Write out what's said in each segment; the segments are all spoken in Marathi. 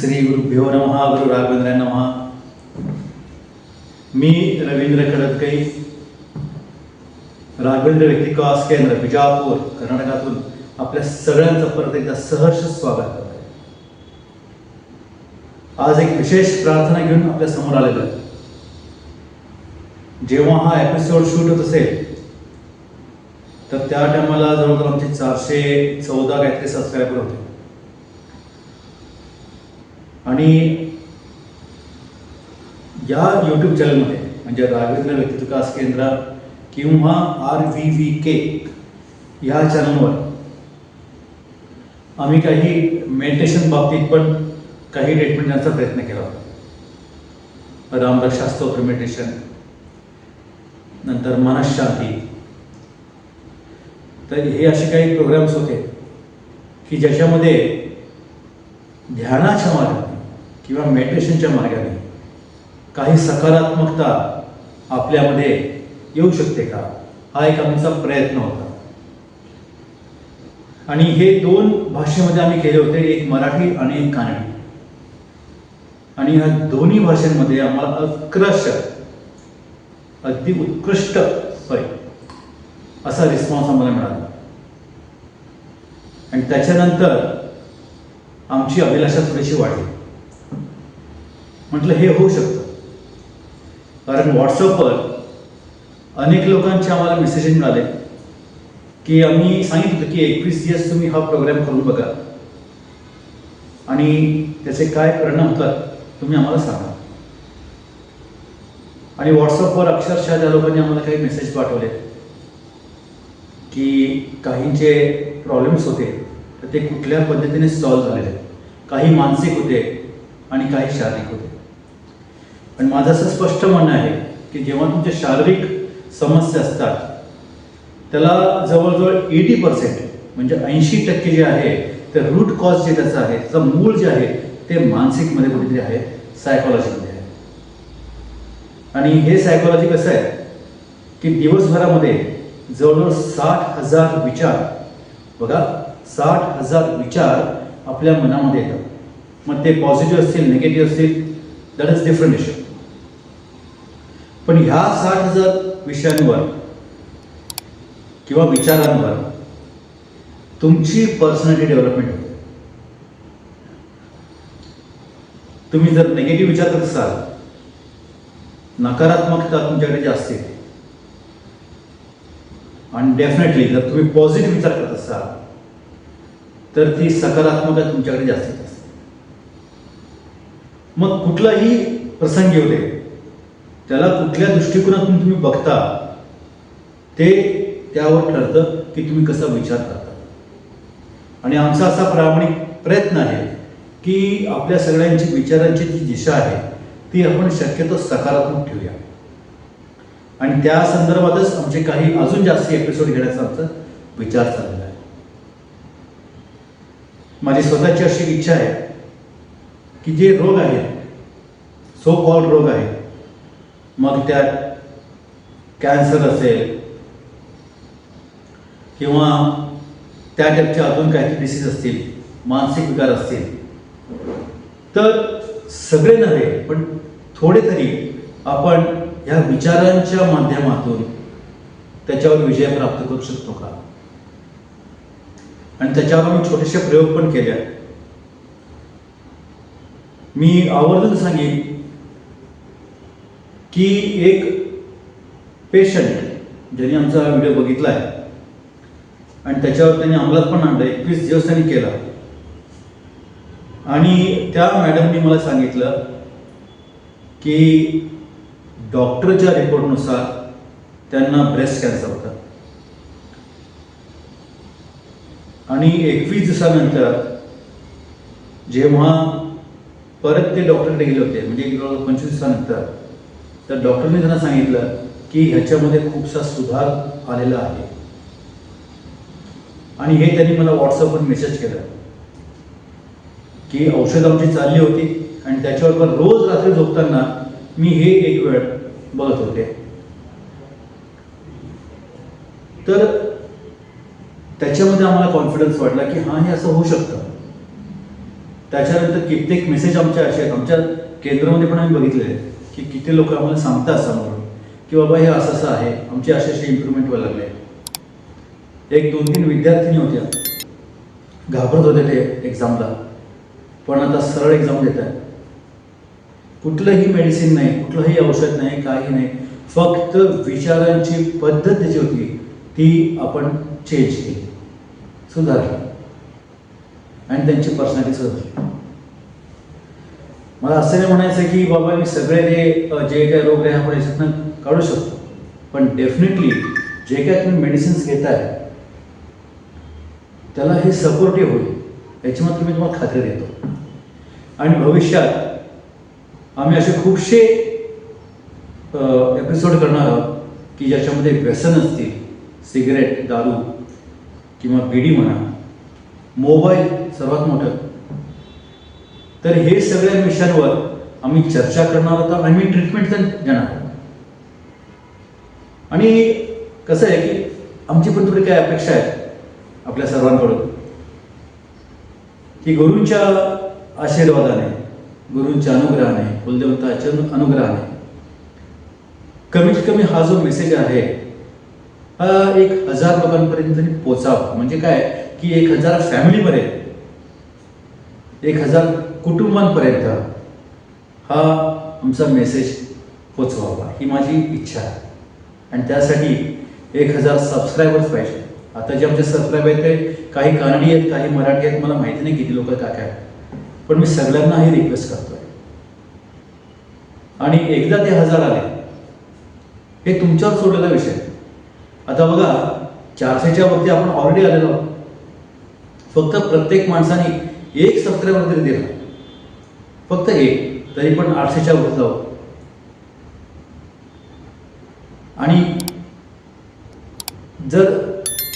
श्री गुरुभ्यो नम गुरु राघवेंद्र नमहा मी रवींद्र खडदकई राघवेंद्र व्यक्तिकास केंद्र बिजापूर कर्नाटकातून आपल्या सगळ्यांचं परत एकदा सहर्ष स्वागत करत आहे आज एक विशेष प्रार्थना घेऊन आपल्यासमोर आलेलो आहे. जेव्हा हा एपिसोड शूट होत असेल तर त्या टायमाला जवळजवळ आमचे चारशे चौदा काहीतरी सबस्क्रायबर होते. आणि या यूट्यूब चॅनलमध्ये म्हणजे राघवेंद्र व्यक्तित्व विकास केंद्र किंवा आर व्ही व्ही के या चॅनलवर आम्ही काही मेडिटेशन बाबतीत पण काही ट्रीटमेंट देण्याचा प्रयत्न केला होता. रामरक्षास्तोत्र मेडिटेशन नंतर मनशांती. तर हे असे काही प्रोग्राम्स होते की ज्याच्यामध्ये ध्यानाच्या मार्गाने किंवा मेडिटेशनच्या मार्गाने. काही सकारात्मकता आपल्यामध्ये येऊ शकते का? हा एक आमचा प्रयत्न होता. आणि हे दोन भाषेमध्ये आम्ही केले होते एक मराठी आणि एक कानडी. आणि ह्या दोन्ही भाषांमध्ये आम्हाला अक्रश अगदी उत्कृष्ट सॉरी असा रिस्पॉन्स आम्हाला मिळाला. आणि त्याच्यानंतर आमची अभिलाषा थोडीशी वाढली. म्हटलं हे होऊ शकतं. कारण व्हॉट्सअपवर अनेक लोकांचे आम्हाला मेसेजेस मिळाले की आम्ही सांगितलं की एकवीस दिवस तुम्ही हा प्रोग्राम करून बघा. आणि त्याचे काय परिणाम होतात तुम्ही आम्हाला सांगा. आणि व्हॉट्सअपवर अक्षरशः त्या लोकांनी आम्हाला काही मेसेज पाठवले की काहींचे प्रॉब्लेम्स होते तर ते कुठल्या पद्धतीने सॉल्व्ह झालेले काही मानसिक होते आणि काही शारीरिक होते. पण माझं असं स्पष्ट म्हणणं आहे की जेव्हा तुमच्या शारीरिक समस्या असतात त्याला जवळजवळ एटी पर्सेंट म्हणजे ऐंशी टक्के जे आहे ते रूट कॉज जे त्याचं आहे त्याचं मूळ जे आहे ते मानसिकमध्ये कुठेतरी आहे सायकोलॉजीमध्ये आहे. आणि हे सायकोलॉजी कसं आहे की दिवसभरामध्ये जवळजवळ साठ हजार विचार बघा साठ हजार विचार आपल्या मनामध्ये येतात. मग ते पॉझिटिव्ह असतील निगेटिव्ह असतील दॅट इज डिफरंट इश्यू पण ह्या साठ हजार विषयांवर किंवा विचारांवर तुमची पर्सनॅलिटी डेव्हलपमेंट होते. तुम्ही जर निगेटिव्ह विचार करत असाल नकारात्मकता तुमच्याकडे जास्त येते. आणि डेफिनेटली जर तुम्ही पॉझिटिव्ह विचार करत असाल तर ती सकारात्मकता तुमच्याकडे जास्त येत असते. मग कुठलाही प्रसंग येऊ दे. त्याला कुठल्या दृष्टिकोनातून तुम्ही बघता ते त्यावर ठरतं की तुम्ही कसा विचार करता. आणि आमचा असा प्रामाणिक प्रयत्न आहे की आपल्या सगळ्यांची विचारांची जी दिशा आहे ती आपण शक्यतो सकारात्मक ठेवूया. आणि त्या संदर्भातच आमचे काही अजून जास्त एपिसोड घेण्याचा आमचा विचार चाललेला आहे. माझी स्वतःची अशी इच्छा आहे की जे रोग आहेत सो कॉल रोग आहेत मग त्यात कॅन्सर असेल किंवा त्या टाईपचे अजून काही डिसीज असतील मानसिक विकार असतील. तर सगळे नव्हे पण थोडे तरी आपण ह्या विचारांच्या माध्यमातून त्याच्यावर विजय प्राप्त करू शकतो का? आणि त्याच्यावर मी छोटेसे प्रयोग पण केले मी आवर्जून सांगेन की एक पेशंट ज्यांनी आमचा व्हिडिओ बघितला आहे आणि त्याच्यावर त्यांनी अंमलात पण आणलं एकवीस दिवस त्यांनी केला. आणि त्या मॅडमनी मला सांगितलं की डॉक्टरच्या रिपोर्टनुसार त्यांना ब्रेस्ट कॅन्सर होता. आणि एकवीस दिवसानंतर जेव्हा परत ते डॉक्टरकडे गेले होते म्हणजे पंचवीस दिवसानंतर तर डॉक्टरने त्यांना सांगितलं की ह्याच्यामध्ये खूपसा सुधार आलेला आहे. आणि हे त्यांनी मला व्हॉट्सअपवर मेसेज केलं. की औषध आमची चालली होती आणि त्याच्यावर रोज रात्री झोपताना मी हे एक वेळ बघत होते. तर त्याच्यामध्ये आम्हाला कॉन्फिडन्स वाटला की हां हे असं होऊ शकतं. त्याच्यानंतर कित्येक मेसेज आमच्या असे आहेत. आमच्या केंद्रामध्ये पण आम्ही बघितले आहेत. की किती लोक आम्हाला सांगतात समोर की बाबा हे असं असं आहे आमची असे असे इम्प्रुव्हमेंट व्हायला लागले एक दोन तीन विद्यार्थिनी होत्या. घाबरत होते ते एक्झामला पण आता सरळ एक्झाम देत आहे कुठलंही मेडिसिन नाही कुठलंही औषध नाही काही नाही. फक्त विचारांची पद्धत जी होती. ती आपण चेंज केली. सुधारली. आणि त्यांची पर्सनॅलिटी सुधारली. मला असं नाही म्हणायचं की बाबा मी सगळे ते जे काही रोग आहे आपण याच्यातनं काढू शकतो. पण डेफिनेटली जे काय तुम्ही मेडिसिन्स घेताय त्याला हे सपोर्टिव्ह होईल. याची मात्र मी तुम्हाला खात्री देतो. आणि भविष्यात आम्ही असे खूपसे एपिसोड करणार आहोत की ज्याच्यामध्ये व्यसन असतील सिगरेट दारू किंवा बीडी म्हणा मोबाईल सर्वात मोठं तर हे सगळ्या विषयांवर आम्ही चर्चा करणार होता आणि मी ट्रीटमेंट देणार आणि कसं आहे की आमची पण थोडी काय अपेक्षा आहेत आपल्या सर्वांकडून. की गुरूंच्या आशीर्वादाने गुरूंच्या अनुग्रहाने कुलदेवताच्या अनुग्रहाने कमीत कमी हा जो मेसेज आहे हा एक हजार लोकांपर्यंत तरी पोचावा म्हणजे काय की एक हजार फॅमिलीपर्यंत एक हजार कुटुंबांपर्यंत हा आमचा मेसेज पोचवावा ही माझी इच्छा आहे. आणि त्यासाठी एक हजार सबस्क्रायबर्स पाहिजे. आता जे आमचे सबस्क्राईब आहेत ते काही कानडी आहेत काही मराठी आहेत मला माहिती नाही किती लोक काय काय. पण मी सगळ्यांना हे रिक्वेस्ट करतोय. आणि एकदा ते हजार आले हे तुमच्यावर सोडलेला विषय. आता बघा चारशेच्या वरती आपण ऑलरेडी आलेलो आहोत. फक्त प्रत्येक माणसाने एक सबस्क्रायबर तरी दिला. फक्त एक तरी पण आठशेच्या वर जाऊ. आणि जर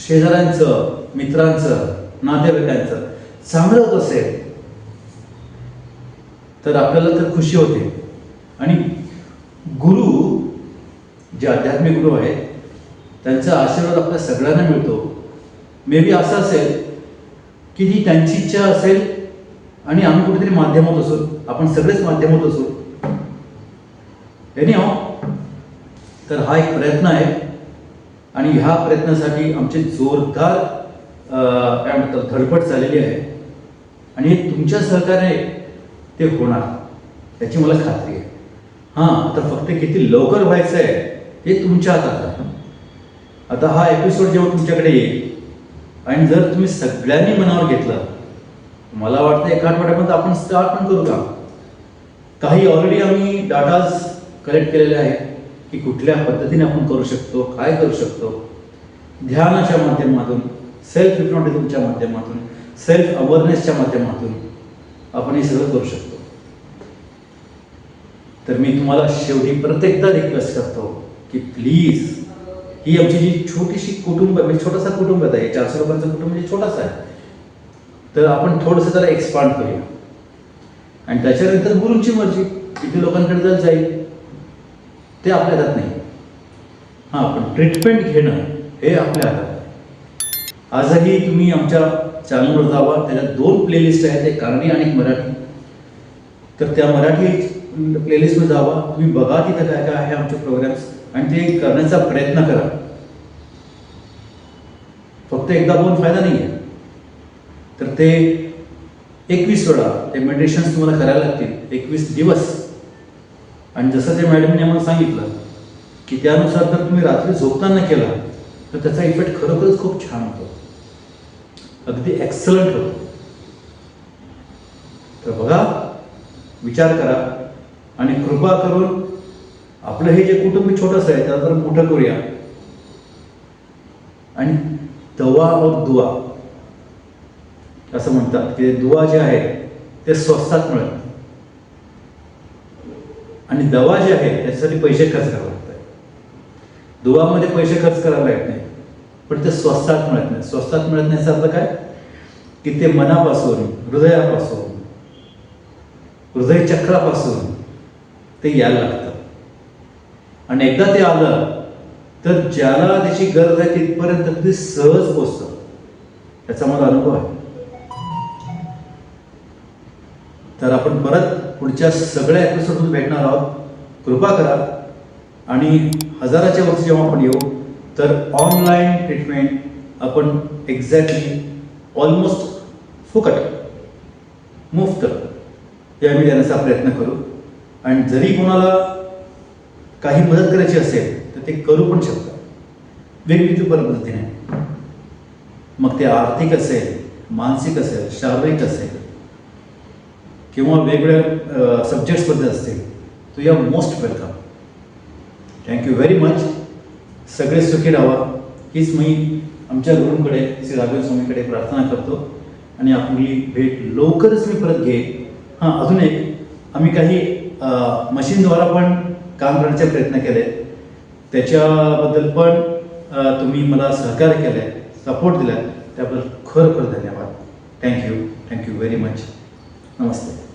शेजाऱ्यांचं मित्रांचं नातेवाईकांचं चांगलं होत असेल तर आपल्याला तर खुशी होते. आणि गुरु जे आध्यात्मिक गुरु आहेत त्यांचा आशीर्वाद आपल्या सगळ्यांना मिळतो. मे बी असं असेल की ही त्यांची इच्छा असेल आणि आम्ही कुठेतरी माध्यमात असू. आपण सगळेच माध्यमात असू. एनी तर हा एक प्रयत्न आहे. आणि ह्या प्रयत्नासाठी आमचे जोरदार काय म्हणतात धडपड चाललेली आहे. आणि हे तुमच्या सहकार्याने ते होणार. याची मला खात्री आहे. हां आता फक्त किती लवकर व्हायचं आहे हे तुमच्या हातात आहे. आता हा एपिसोड जेव्हा तुमच्याकडे येईल आणि जर तुम्ही सगळ्यांनी मनावर घेतलं मला वाटतं एका आठवड्यापर्यंत आपण स्टार्ट पण करू का? काही ऑलरेडी आम्ही डाटाज कलेक्ट केलेले आहेत की कुठल्या पद्धतीने आपण करू शकतो काय करू शकतो. ध्यानाच्या माध्यमातून सेल्फ हिप्नॉटिझमच्या माध्यमातून सेल्फ अवेअरनेसच्या माध्यमातून आपण हे सगळं करू शकतो. तर मी तुम्हाला शेवटी प्रत्येकदा रिक्वेस्ट करतो की प्लीज ही आमची जी छोटीशी कुटुंब म्हणजे छोटासा कुटुंब आहे हे चारशे लोकांचं कुटुंब म्हणजे छोटासा आहे. तर आपण थोडंसं त्याला एक्सपांड करूया. आणि त्याच्यानंतर गुरुंची मर्जी किती लोकांकडे जर जाईल ते आपल्या हातात नाही. हां पण ट्रीटमेंट घेणं हे आपल्या हातात आजही तुम्ही आमच्या चॅनलवर जावा त्याच्यात दोन प्लेलिस्ट आहेत एक कारणी आणि एक मराठी. तर त्या मराठी प्लेलिस्टमध्ये जावा तुम्ही बघा तिथं काय काय आहे आमचे प्रोग्राम्स आणि ते करण्याचा प्रयत्न करा. फक्त एकदा बोलून फायदा नाही आहे तर ते एकवीस वेळा ते मेडिटेशन्स तुम्हाला करायला लागतील. एकवीस दिवस. आणि जसं ते मॅडमने आम्हाला सांगितलं की त्यानुसार जर तुम्ही रात्री झोपताना केला तर त्याचा इफेक्ट खरोखरच खूप छान होतो. अगदी एक्सलंट होतो. तर बघा विचार करा आणि कृपा करून आपलं हे जे कुटुंब छोटंसं आहे त्याला तर मोठं करूया. आणि दवा और दुवा असं म्हणतात की दुवा जे आहे ते स्वस्तात मिळत नाही. आणि दवा जे आहे त्याच्यासाठी पैसे खर्च करावे लागतात. दुवामध्ये पैसे खर्च करायला येत नाही पण ते स्वस्तात मिळत नाही. स्वस्तात मिळत नाही अर्थ काय? की ते मनापासून हृदयापासून हृदय चक्रापासून ते यायला लागतं आणि एकदा ते आलं तर ज्याला त्याची गरज आहे तिथपर्यंत अगदी सहज पोचतं त्याचा मला अनुभव आहे. तर आपण परत पुढच्या सगळ्या एपिसोडमध्ये भेटणार आहोत. कृपा करा. आणि हजाराच्या वरती जेव्हा आपण येऊ तर ऑनलाईन ट्रीटमेंट आपण एक्झॅक्टली ऑलमोस्ट फुकट मुफ्त हे आम्ही देण्याचा प्रयत्न करू. आणि जरी कोणाला काही मदत करायची असेल तर ते करू पण शकतात. वेगवेगळ्या पद्धतीने मग ते आर्थिक असेल मानसिक असेल शारीरिक असेल किंवा वेगवेगळ्या सब्जेक्ट्सबद्दल असतील तो या most welcome thank you very much सगळे सुखी राहा. हीच मी आमच्या गुरूंकडे श्री राघव स्वामीकडे प्रार्थना करतो. आणि आपली भेट लवकरच मी परत घे हां अजून एक. आम्ही काही मशीनद्वारा पण काम करण्याचे प्रयत्न केले. त्याच्याबद्दल पण तुम्ही मला सहकार्य केलं आहे सपोर्ट दिला त्याबद्दल खरोखर धन्यवाद. Thank you thank you very much Namaste.